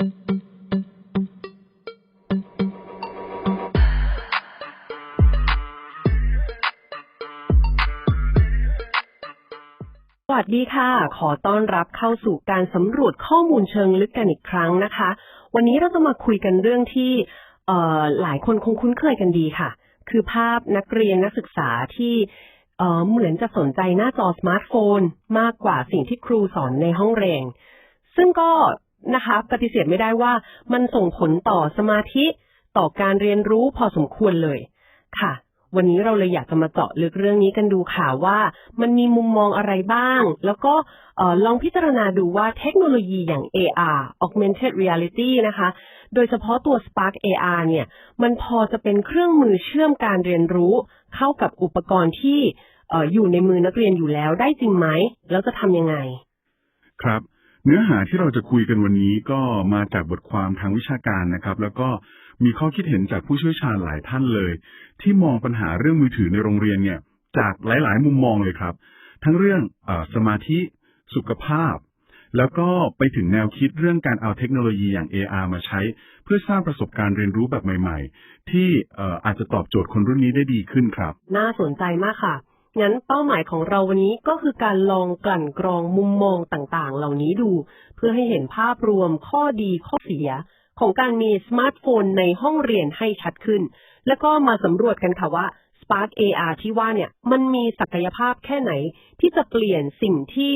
สวัสดีค่ะ ขอต้อนรับเข้าสู่การสำรวจข้อมูลเชิงลึกกันอีกครั้งนะคะ วันนี้เราจะมาคุยกันเรื่องที่หลายคนคงคุ้นเคยกันดีค่ะ คือภาพนักเรียนนักศึกษาที่เอ่อเหมือนจะสนใจหน้าจอสมาร์ทโฟน มากกว่าสิ่งที่ครูสอนในห้องเรียน ซึ่งก็ นะคะ ปฏิเสธไม่ได้ว่ามันส่งผลต่อสมาธิต่อการเรียนรู้พอสมควรเลยค่ะ วันนี้เราเลยอยากจะมาเจาะลึกเรื่องนี้กันดูค่ะว่ามันมีมุมมองอะไรบ้าง แล้วก็ลองพิจารณาดูว่าเทคโนโลยีอย่าง AR Augmented Reality นะคะ โดยเฉพาะตัว Spark AR เนี่ย มันพอจะเป็นเครื่องมือเชื่อมการเรียนรู้ เข้ากับอุปกรณ์ที่อยู่ในมือนักเรียนอยู่แล้วได้จริงไหม แล้วจะทำยังไง ครับ เนื้อหาที่เราจะคุยกันวันนี้ก็มาจากบทความทางวิชาการนะครับ แล้วก็มีข้อคิดเห็นจากผู้เชี่ยวชาญหลายท่านเลย ที่มองปัญหาเรื่องมือถือในโรงเรียนเนี่ย จากหลาย ๆ มุมมองเลยครับ ทั้งเรื่องอสมาธิสุขภาพ แล้วก็ไปถึงแนวคิดเรื่องการเอาเทคโนโลยีอย่าง AR มาใช้ เพื่อสร้างประสบการณ์เรียนรู้แบบใหม่ ๆ ที่อาจจะตอบโจทย์คนรุ่นนี้ได้ดีขึ้นครับ น่าสนใจมากค่ะ งั้นเป้าหมายของเราวันนี้ก็คือการลองกลั่นกรองมุมมองต่างๆ เหล่านี้ดู เพื่อให้เห็นภาพรวมข้อดีข้อเสีย ของการมีสมาร์ทโฟนในห้องเรียนให้ชัดขึ้น แล้วก็มาสำรวจกันค่ะว่า Spark AR ที่ว่าเนี่ยมันมีศักยภาพแค่ไหน ที่จะเปลี่ยนสิ่งที่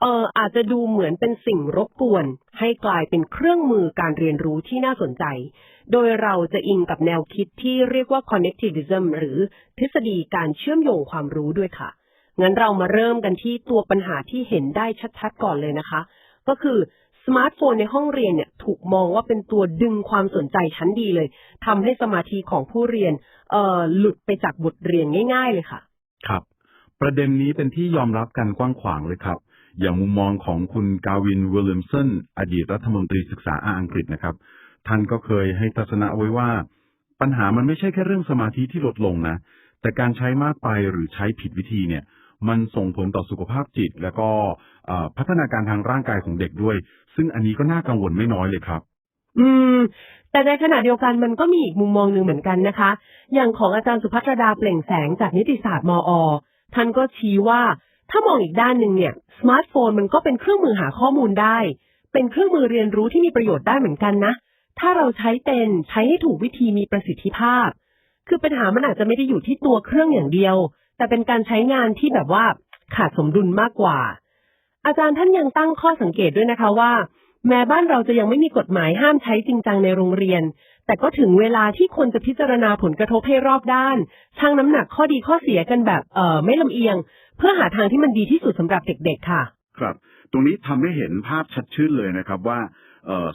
เอ่ออาจจะดูเหมือนเป็นสิ่งรบกวน ให้กลายเป็นเครื่องมือการเรียนรู้ที่น่าสนใจ โดยเราจะอิงกับแนวคิดที่เรียกว่า connectivism หรือทฤษฎีการเชื่อมโยงความรู้ด้วยค่ะ งั้นเรามาเริ่มกันที่ตัวปัญหาที่เห็นได้ชัดๆก่อนเลยนะคะ ก็คือสมาร์ทโฟนในห้องเรียนเนี่ยถูกมองว่าเป็นตัวดึงความสนใจชั้นดีเลยทำให้สมาธิของผู้เรียนเอ่อหลุดไปจากบทเรียนง่าย ๆ เลยค่ะ ครับ ประเด็นนี้เป็นที่ยอมรับกันกว้างขวางเลยครับอย่างมุมมองของคุณกาวินวิลเลมสันอดีตรัฐมนตรีศึกษาอังกฤษนะครับ ท่านก็เคยให้ทัศนะไว้ว่า ปัญหามันไม่ใช่แค่เรื่องสมาธิที่ลดลงนะ แต่การใช้มากไปหรือใช้ผิดวิธีเนี่ย มันส่งผลต่อสุขภาพจิต แล้วก็พัฒนาการทางร่างกายของเด็กด้วย ซึ่งอันนี้ก็น่ากังวลไม่น้อยเลยครับ อืม แต่ในขณะเดียวกันมันก็มีอีกมุมมองหนึ่งเหมือนกันนะคะ อย่างของอาจารย์สุภัทรดาเปล่งแสงจากนิติศาสตร์มอ ท่านก็ชี้ว่าถ้ามองอีกด้านหนึ่งเนี่ยสมาร์ทโฟนมันก็เป็นเครื่องมือหาข้อมูลได้ เป็นเครื่องมือเรียนรู้ที่มีประโยชน์ได้เหมือนกันนะ ถ้าเราใช้เป็นใช้ให้ถูกวิธีมีประสิทธิภาพ คือปัญหามันอาจจะไม่ได้อยู่ที่ตัวเครื่องอย่างเดียว แต่เป็นการใช้งานที่แบบว่าขาดสมดุลมากกว่า อาจารย์ท่านยังตั้งข้อสังเกตด้วยนะคะว่า แม้บ้านเราจะยังไม่มีกฎหมายห้ามใช้จริงจังในโรงเรียน แต่ก็ถึงเวลาที่คนจะพิจารณาผลกระทบให้รอบด้านชั่งน้ำหนักข้อดีข้อเสียกันแบบเอ่อไม่ลำเอียง เพื่อหาทางที่มันดีที่สุดสำหรับเด็ก ๆ ค่ะ ครับ ตรงนี้ทำให้เห็นภาพชัดชื่นเลยนะครับว่า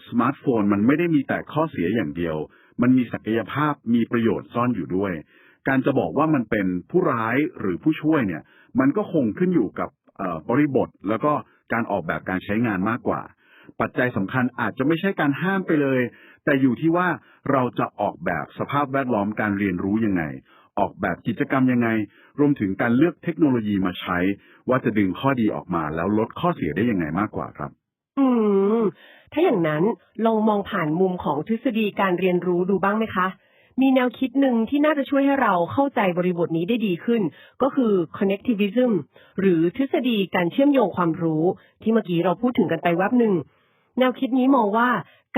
สมาร์ทโฟนมันไม่ได้มีแต่ข้อเสียอย่างเดียว มันมีศักยภาพมีประโยชน์ซ่อนอยู่ด้วย การจะบอกว่ามันเป็นผู้ร้ายหรือผู้ช่วยเนี่ย มันก็คงขึ้นอยู่กับบริบทแล้วก็การออกแบบการใช้งานมากกว่า ปัจจัยสำคัญอาจจะไม่ใช่การห้ามไปเลย แต่อยู่ที่ว่าเราจะออกแบบสภาพแวดล้อมการเรียนรู้ยังไง ออกแบบกิจกรรมยังไง รวมถึงการเลือกเทคโนโลยีมาใช้ ว่าจะดึงข้อดีออกมาแล้วลดข้อเสียได้ยังไงมากกว่าครับ มถ้าอย่างนั้นลองมองผ่านมุมของทฤษฎีการเรียนรู้ดูบ้างไหมคะ มีแนวคิดหนึ่งที่น่าจะช่วยให้เราเข้าใจบริบทนี้ได้ดีขึ้น ก็คือ connectivism หรือทฤษฎีการเชื่อมโยงความรู้ ที่เมื่อกี้เราพูดถึงกันไปแวบหนึ่งแนวคิดนี้มองว่า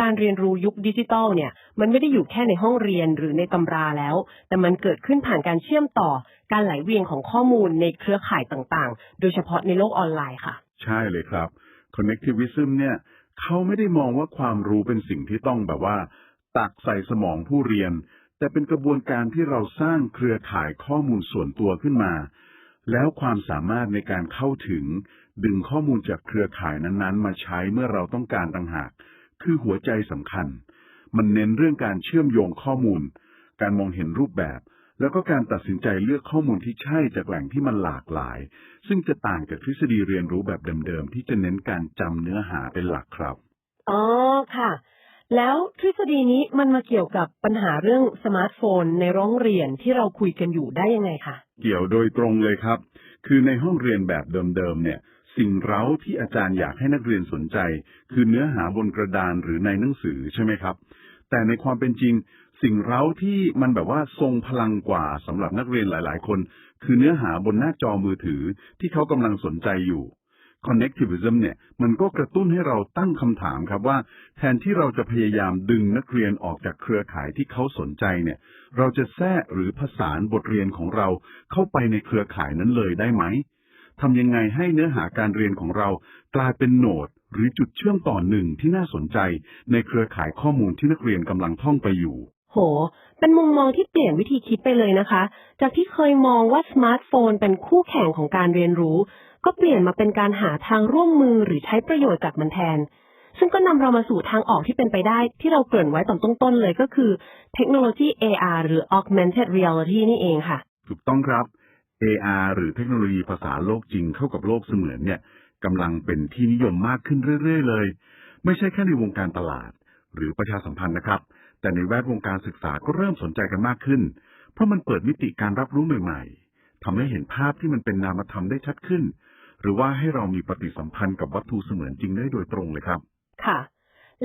การเรียนรู้ยุคดิจิตอลเนี่ย มันไม่ได้อยู่แค่ในห้องเรียนหรือในตำราแล้ว แต่มันเกิดขึ้นผ่านการเชื่อมต่อการไหลเวียนของข้อมูลในเครือข่ายต่างๆ โดยเฉพาะในโลกออนไลน์ค่ะ ใช่เลยครับ connectivism เนี่ยเขาไม่ได้มองว่าความรู้เป็นสิ่งที่ต้องแบบว่า ตักใส่สมองผู้เรียน แต่เป็นกระบวนการที่เราสร้างเครือข่ายข้อมูลส่วนตัวขึ้นมา แล้วความสามารถในการเข้าถึง ดึงข้อมูลจากเครือข่ายนั้นๆ มาใช้เมื่อเราต้องการต่างหาก คือหัวใจสำคัญ มันเน้นเรื่องการเชื่อมโยงข้อมูล การมองเห็นรูปแบบ แล้วก็การตัดสินใจเลือกข้อมูลที่ใช่จากแหล่งที่มันหลากหลาย ซึ่งจะต่างจากทฤษฎีเรียนรู้แบบเดิมๆ ที่จะเน้นการจำเนื้อหาเป็นหลักครับ อ๋อค่ะ แล้วทฤษฎีนี้มันมาเกี่ยวกับปัญหาเรื่องสมาร์ทโฟนในโรงเรียนที่เราคุยกันอยู่ได้ยังไงคะเกี่ยวโดยตรงเลยครับ คือในห้องเรียนแบบเดิมๆเนี่ยสสิ่งเร้าที่อาจารย์อยากให้นักเรียนสนใจ คือเนื้อหาบนกระดานหรือในหนังสือใช่ไหมครับ แต่ในความเป็นจริง สิ่งเร้าที่มันแบบว่าทรงพลังกว่าสำหรับนักเรียนหลาย ๆ คน คือเนื้อหาบนหน้าจอมือถือที่เขากำลังสนใจอยู่ connectivism เนี่ย มันก็กระตุ้นให้เราตั้งคำถามครับว่า แทนที่เราจะพยายามดึงนักเรียนออกจากเครือข่ายที่เขาสนใจเนี่ย เราจะแทรกหรือผสานบทเรียนของเราเข้าไปในเครือข่ายนั้นเลยได้ไหมทำยังไงให้เนื้อหาการเรียนของเรากลายเป็นโหนดหรือจุดเชื่อมต่อหนึ่งที่น่าสนใจในเครือข่ายข้อมูลที่นักเรียนกำลังท่องไปอยู่ โห เป็นมุมมองที่เปลี่ยนวิธีคิดไปเลยนะคะ จากที่เคยมองว่าสมาร์ทโฟนเป็นคู่แข่งของการเรียนรู้ ก็เปลี่ยนมาเป็นการหาทางร่วมมือหรือใช้ประโยชน์จากมันแทน ซึ่งก็นำเรามาสู่ทางออกที่เป็นไปได้ ที่เราเกริ่นไว้ตอนต้นๆเลยก็คือเทคโนโลยี AR หรือ Augmented Reality นี่เองค่ะ ถูกต้องครับ AR หรือเทคโนโลยีภาษาโลกจริงเข้ากับโลกเสมือนเนี่ยกำลังเป็นที่นิยมมากขึ้นเรื่อย ๆ เลย ไม่ใช่แค่ในวงการตลาด หรือประชาสัมพันธ์นะครับ แต่ในแวดวงการศึกษาก็เริ่มสนใจกันมากขึ้น เพราะมันเปิดมิติการรับรู้ใหม่ๆทำให้เห็นภาพที่มันเป็นนามธรรมได้ชัดขึ้น หรือว่าให้เรามีปฏิสัมพันธ์กับวัตถุเสมือนจริงได้โดยตรงเลยครับ ค่ะ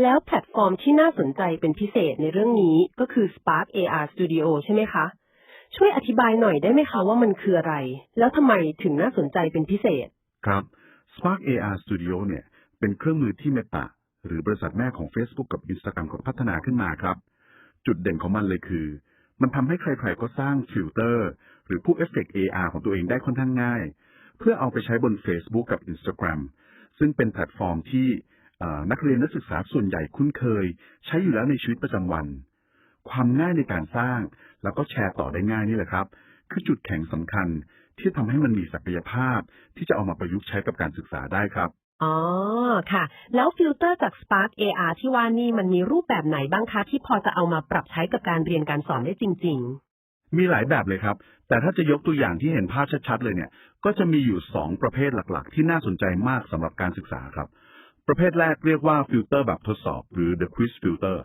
แล้วแพลตฟอร์มที่น่าสนใจเป็นพิเศษในเรื่องนี้ก็คือ Spark AR Studio ใช่ไหมคะ ช่วยอธิบายหน่อยได้ไหมคะว่ามันคืออะไร แล้วทำไมถึงน่าสนใจเป็นพิเศษ ครับ Spark AR Studio เนี่ย เป็นเครื่องมือที่ Meta หรือบริษัทแม่ของ Facebook กับ Instagram กดพัฒนาขึ้นมาครับ จุดเด่นของมันเลยคือ มันทำให้ใครๆก็สร้างฟิลเตอร์ หรือพวกเอฟเฟกต์ AR ของตัวเองได้ค่อนข้างง่าย เพื่อเอาไปใช้บน Facebook กับ Instagram ซึ่งเป็นแพลตฟอร์มที่นักเรียนนักศึกษาส่วนใหญ่คุ้นเคย ใช้อยู่แล้วในชีวิตประจำวัน ความง่ายในการสร้าง แล้วก็แชร์ต่อได้ง่ายนี่แหละครับ คือจุดแข็งสำคัญที่ทำให้มันมีศักยภาพที่จะเอามาประยุกต์ใช้กับการศึกษาได้ครับ อ๋อค่ะ แล้วฟิลเตอร์จาก Spark AR ที่ว่านี่มันมีรูปแบบไหนบ้างคะที่พอจะเอามาปรับใช้กับการเรียนการสอนได้จริง ๆ มีหลายแบบเลยครับ แต่ถ้าจะยกตัวอย่างที่เห็นภาพชัดๆเลยเนี่ย ก็จะมีอยู่2ประเภทหลักๆ ที่น่าสนใจมากสำหรับการศึกษาครับ ประเภทแรกเรียกว่าฟิลเตอร์แบบทดสอบ หรือ the quiz filter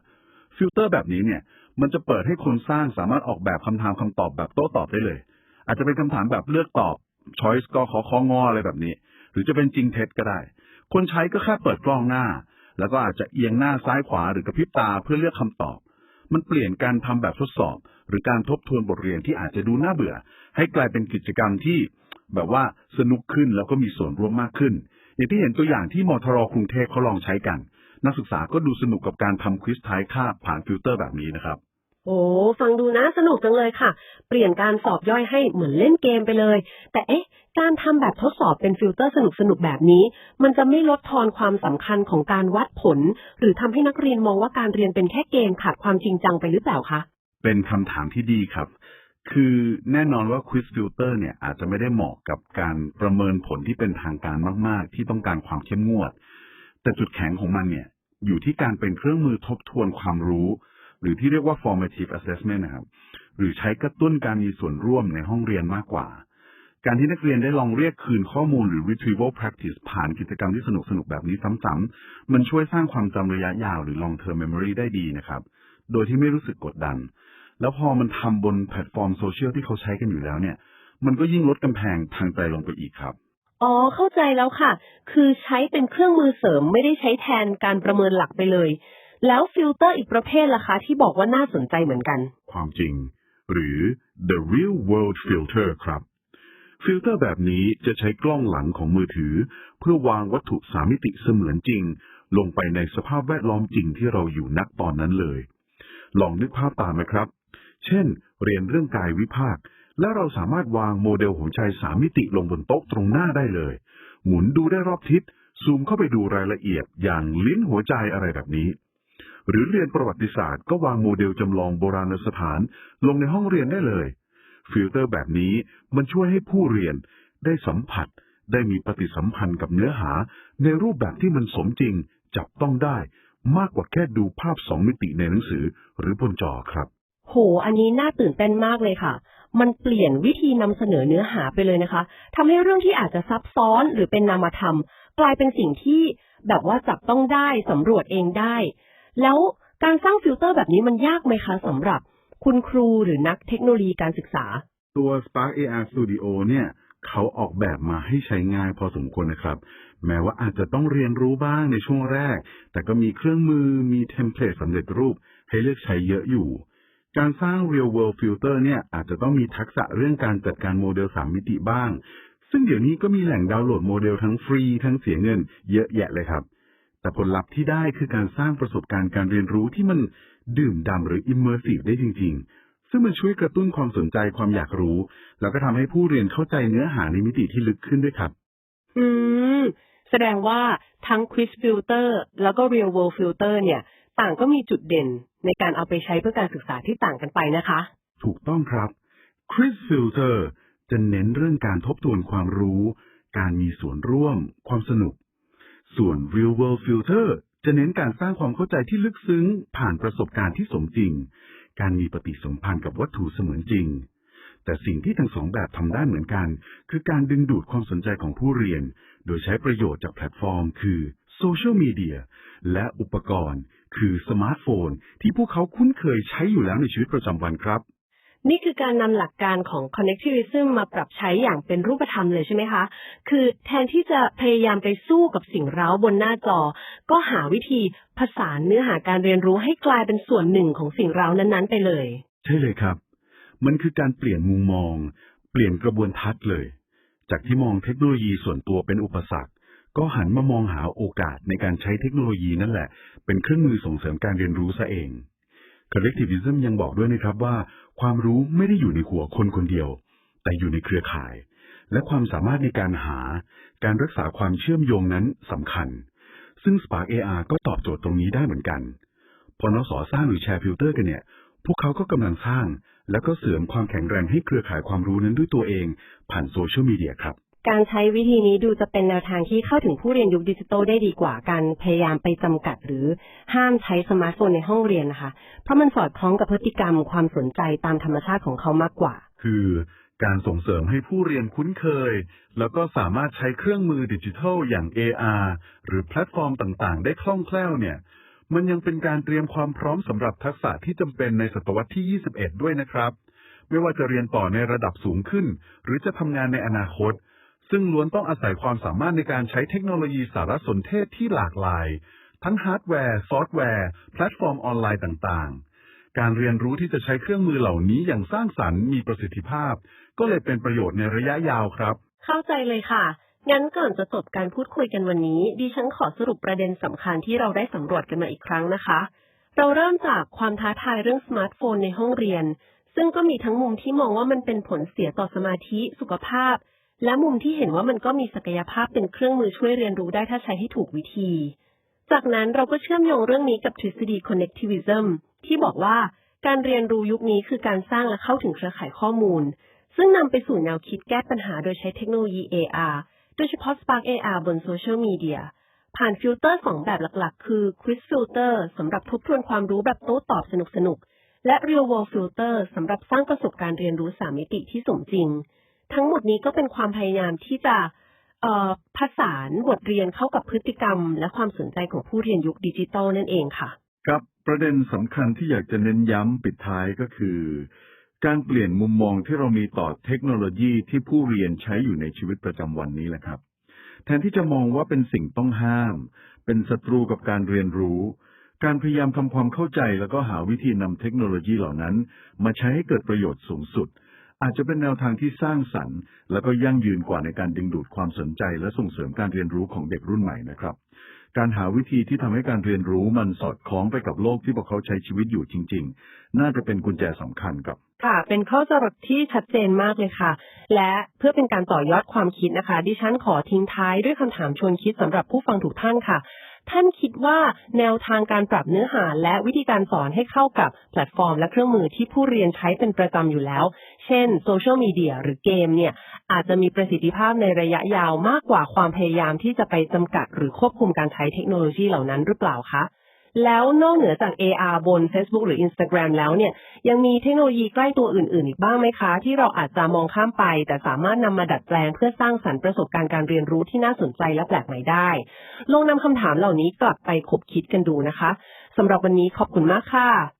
ฟิลเตอร์แบบนี้เนี่ย มันจะเปิดให้คนสร้างสามารถออกแบบคำถามคำตอบแบบโต้ตอบได้เลย อาจจะเป็นคำถามแบบเลือกตอบ choice กขอของออะไรแบบนี้ หรือจะเป็นจริงเท็จก็ได้ คนใช้ก็แค่เปิดกล้องหน้า แล้วก็อาจจะเอียงหน้าซ้ายขวาหรือกระพริบตาเพื่อเลือกคำตอบ มันเปลี่ยนการทำแบบทดสอบ หรือการทบทวนบทเรียนที่อาจจะดูน่าเบื่อ ให้กลายเป็นกิจกรรมที่แบบว่าสนุกขึ้นแล้วก็มีส่วนร่วมมากขึ้น อย่างที่เห็นตัวอย่างที่มทรกรุงเทพเขาลองใช้กัน นักศึกษาก็ดูสนุกกับการทำควิสท้ายคาบผ่านฟิลเตอร์แบบนี้นะครับ โอ้ฟังดูนะสนุกจังเลยค่ะ เปลี่ยนการสอบย่อยให้เหมือนเล่นเกมไปเลย แต่เอ๊ะ การทำแบบทดสอบเป็นฟิลเตอร์สนุกๆแบบนี้ มันจะไม่ลดทอนความสำคัญของการวัดผล หรือทำให้นักเรียนมองว่าการเรียนเป็นแค่เกมขาดความจริงจังไปหรือเปล่าคะ เป็นคำถามที่ดีครับ คือแน่นอนว่า Quiz Filter เนี่ยอาจจะไม่ได้เหมาะกับการประเมินผลที่เป็นทางการมาก ๆ ที่ต้องการความเข้มงวด แต่จุดแข็งของมันเนี่ย อยู่ที่การเป็นเครื่องมือทบทวนความรู้ หรือที่เรียกว่า formative assessment นะครับ หรือใช้กระตุ้นการมีส่วนร่วมในห้องเรียนมากกว่า การที่นักเรียนได้ลองเรียกคืนข้อมูลหรือ retrieval practice ผ่านกิจกรรมที่สนุกๆแบบนี้ซ้ำๆ มันช่วยสร้างความจำระยะยาวหรือ long term memory ได้ดีนะครับ โดยที่ไม่รู้สึกกดดัน แล้วพอมันทำบนแพลตฟอร์มโซเชียลที่เขาใช้กันอยู่แล้วเนี่ย มันก็ยิ่งลดกำแพงทางใจลงไปอีกครับอ๋อ เข้าใจแล้วค่ะ คือใช้เป็นเครื่องมือเสริมไม่ได้ใช้แทนการประเมินหลักไปเลย แล้วฟิลเตอร์อีกประเภทล่ะคะที่บอกว่าน่าสนใจเหมือนกัน ความจริง หรือ the real world filter ครับ ฟิลเตอร์แบบนี้จะใช้กล้องหลังของมือถือ เพื่อวางวัตถุสามมิติเสมือนจริง ลงไปในสภาพแวดล้อมจริงที่เราอยู่นักตอนนั้นเลย ลองนึกภาพตามนะครับ เช่น เรียนเรื่องกายวิภาค และเราสามารถวางโมเดลหัวใจสามมิติลงบนโต๊ะตรงหน้าได้เลย หมุนดูได้รอบทิศซูมเข้าไปดูรายละเอียดอย่างลิ้นหัวใจอะไรแบบนี้ หรือเรียนประวัติศาสตร์ก็วางโมเดลจำลองโบราณสถาน ลงในห้องเรียนได้เลย ฟิลเตอร์แบบนี้มันช่วยให้ผู้เรียนได้สัมผัส ได้มีปฏิสัมพันธ์กับเนื้อหา ในรูปแบบที่มันสมจริง จับต้องได้ มากกว่าแค่ดูภาพสองมิติในหนังสือหรือบนจอครับ โห อันนี้น่าตื่นเต้นมากเลยค่ะมันเปลี่ยนวิธีนำเสนอเนื้อหาไปเลยนะคะทำให้เรื่องที่อาจจะซับซ้อนหรือเป็นนามธรรม กลายเป็นสิ่งที่แบบว่าจับต้องได้สำรวจเองได้ แล้วการสร้างฟิลเตอร์แบบนี้มันยากไหมคะสำหรับคุณครูหรือนักเทคโนโลยีการศึกษา ตัว Spark AR Studio เนี่ยเขาออกแบบมาให้ใช้ง่ายพอสมควรนะครับ แม้ว่าอาจจะต้องเรียนรู้บ้างในช่วงแรก แต่ก็มีเครื่องมือมีเทมเพลตสำเร็จรูปให้เลือกใช้เยอะอยู่ การสร้าง real world filter เนี่ยอาจจะต้องมีทักษะเรื่องการจัดการโมเดล3มิติบ้าง ซึ่งเดี๋ยวนี้ก็มีแหล่งดาวน์โหลดโมเดลทั้งฟรีทั้งเสียเงินเยอะแยะเลยครับ แต่ผลลัพธ์ที่ได้คือการสร้างประสบการณ์การเรียนรู้ที่มันดื่มด่ำหรือ immersive ได้จริง ๆ ซึ่งมันช่วยกระตุ้นความสนใจความอยากรู้ แล้วก็ทำให้ผู้เรียนเข้าใจเนื้อหาในมิติที่ลึกขึ้นด้วยครับ อืม แสดงว่าทั้ง Quiz Filter แล้วก็ Real World Filter เนี่ย ต่างก็มีจุดเด่นในการเอาไปใช้เพื่อการศึกษาที่ต่างกันไปนะคะ ถูกต้องครับ Quiz Filter จะเน้นเรื่องการทบทวนความรู้ การมีส่วนร่วม ความสนุก ส่วน Real World Filter จะเน้นการสร้างความเข้าใจที่ลึกซึ้ง ผ่านประสบการณ์ที่สมจริง การมีปฏิสัมพันธ์กับวัตถุเสมือนจริง แต่สิ่งที่ทั้งสองแบบทำได้เหมือนกัน คือการดึงดูดความสนใจของผู้เรียน โดยใช้ประโยชน์จากแพลตฟอร์ม คือโซเชียลมีเดียและอุปกรณ์ คือสมาร์ทโฟน ที่พวกเขาคุ้นเคยใช้อยู่แล้วในชีวิตประจำวันครับ นี่คือการนำหลักการของ connectivism มาปรับใช้อย่างเป็นรูปธรรมเลยใช่ไหมคะ คือแทนที่จะพยายามไปสู้กับสิ่งเร้าบนหน้าจอ ก็หาวิธีผสานเนื้อหาการเรียนรู้ให้กลายเป็นส่วนหนึ่งของสิ่งเร้านั้นๆ ไปเลย ใช่เลยครับ มันคือการเปลี่ยนมุมมอง เปลี่ยนกระบวนทัศน์เลย จากที่มองเทคโนโลยีส่วนตัวเป็นอุปสรรค ก็หันมามองหาโอกาสในการใช้เทคโนโลยีนั่นแหละ เป็นเครื่องมือส่งเสริมการเรียนรู้ซะเอง Collectivism ยังบอกด้วยนะครับว่า ความรู้ไม่ได้อยู่ในหัวคนคนเดียว แต่อยู่ในเครือข่าย และความสามารถในการหา การรักษาความเชื่อมโยงนั้นสำคัญ ซึ่ง Spark AR ก็ตอบโจทย์ตรงนี้ได้เหมือนกัน พอนสสร้างหรือแชร์ฟิลเตอร์กันเนี่ย พวกเขาก็กำลังสร้าง แล้วก็เสริมความแข็งแรงให้เครือข่ายความรู้นั้นด้วยตัวเอง ผ่านโซเชียลมีเดียครับ การใช้วิธีนี้ดูจะเป็นแนวทางที่เข้าถึงผู้เรียนยุคดิจิทัลได้ดีกว่าการพยายามไปจำกัดหรือห้ามใช้สมาร์ทโฟนในห้องเรียนนะคะ เพราะมันสอดคล้องกับพฤติกรรมความสนใจตามธรรมชาติของเขามากกว่า คือการส่งเสริมให้ผู้เรียนคุ้นเคย แล้วก็สามารถใช้เครื่องมือดิจิทัลอย่าง AR หรือแพลตฟอร์มต่างๆ ได้คล่องแคล่วเนี่ย มันยังเป็นการเตรียมความพร้อมสำหรับทักษะที่จำเป็นในศตวรรษที่ 21 ด้วยนะครับ ไม่ว่าจะเรียนต่อในระดับสูงขึ้น หรือจะทำงานในอนาคต ซึ่งล้วนต้องอาศัยความสามารถในการใช้เทคโนโลยีสารสนเทศที่หลากหลาย ทั้งฮาร์ดแวร์ ซอฟต์แวร์ แพลตฟอร์มออนไลน์ต่างๆ การเรียนรู้ที่จะใช้เครื่องมือเหล่านี้อย่างสร้างสรรค์มีประสิทธิภาพ ก็เลยเป็นประโยชน์ในระยะยาวครับ เข้าใจเลยค่ะ งั้นก่อนจะจบการพูดคุยกันวันนี้ ดิฉันขอสรุปประเด็นสำคัญที่เราได้สำรวจกันมาอีกครั้งนะคะ เราเริ่มจากความท้าทายเรื่องสมาร์ทโฟนในห้องเรียนซึ่งก็มีทั้งมุมที่มองว่ามันเป็นผลเสียต่อสมาธิ สุขภาพ และมุมที่เห็นว่ามันก็มีศักยภาพเป็นเครื่องมือช่วยเรียนรู้ได้ถ้าใช้ให้ถูกวิธี จากนั้นเราก็เชื่อมโยงเรื่องนี้กับทฤษฎี connectivism ที่บอกว่าการเรียนรู้ยุคนี้คือการสร้างและเข้าถึงเครือข่ายข้อมูล ซึ่งนำไปสู่แนวคิดแก้ปัญหาโดยใช้เทคโนโลยี AR โดยเฉพาะ Spark AR บนโซเชียลมีเดียผ่านฟิลเตอร์สองแบบหลักๆ คือ Quiz Filter สำหรับทบทวนความรู้แบบโต้ตอบสนุกๆ และ Real World Filter สำหรับสร้างประสบการณ์เรียนรู้สามมิติที่สมจริง ทั้งหมดนี้ก็เป็นความพยายามที่จะผสานบทเรียนเข้ากับพฤติกรรม และความสนใจของผู้เรียนยุคดิจิตอลนั่นเองค่ะ ครับประเด็นสำคัญที่อยากจะเน้นย้ำปิดท้ายก็คือ การเปลี่ยนมุมมองที่เรามีต่อเทคโนโลยีที่ผู้เรียนใช้อยู่ในชีวิตประจำวันนี้แหละครับ แทนที่จะมองว่าเป็นสิ่งต้องห้าม เป็นศัตรูกับการเรียนรู้ การพยายามทำความเข้าใจแล้วก็หาวิธีนำเทคโนโลยีเหล่านั้น มาใช้ให้เกิดประโยชน์สูงสุด อาจจะเป็นแนวทางที่สร้างสรรค์ แล้วก็ยั่งยืนกว่าในการดึงดูดความสนใจ และส่งเสริมการเรียนรู้ของเด็กรุ่นใหม่นะครับ การหาวิธีที่ทำให้การเรียนรู้มันสอดคล้องไปกับโลกที่พวกเขาใช้ชีวิตอยู่จริง ๆ น่าจะเป็นกุญแจสำคัญครับค่ะเป็นข้อสรุปที่ชัดเจนมากเลยค่ะ และเพื่อเป็นการต่อยอดความคิดนะคะ ดิฉันขอทิ้งท้ายด้วยคำถามชวนคิดสำหรับผู้ฟังทุกท่านค่ะ ท่านคิดว่าแนวทางการปรับเนื้อหาและวิธีการสอนให้เข้ากับแพลตฟอร์ม และเครื่องมือที่ผู้เรียนใช้เป็นประจำอยู่แล้ว เช่นโซเชียลมีเดียหรือเกมเนี่ยอาจจะมีประสิทธิภาพในระยะยาวมากกว่าความพยายามที่จะไปจำกัดหรือควบคุมการใช้เทคโนโลยีเหล่านั้นหรือเปล่าคะแล้วนอกเหนือจาก AR บน Facebook หรือ Instagram แล้วเนี่ย ยังมีเทคโนโลยีใกล้ตัวอื่น ๆ อีกบ้างไหมคะ ที่เราอาจจะมองข้ามไป แต่สามารถนำมาดัดแปลงเพื่อสร้างสรรค์ประสบการณ์การเรียนรู้ที่น่าสนใจและแปลกใหม่ได้ ลองนำคำถามเหล่านี้กลับไปคบคิดกันดูนะคะสำหรับวันนี้ขอบคุณมากค่ะ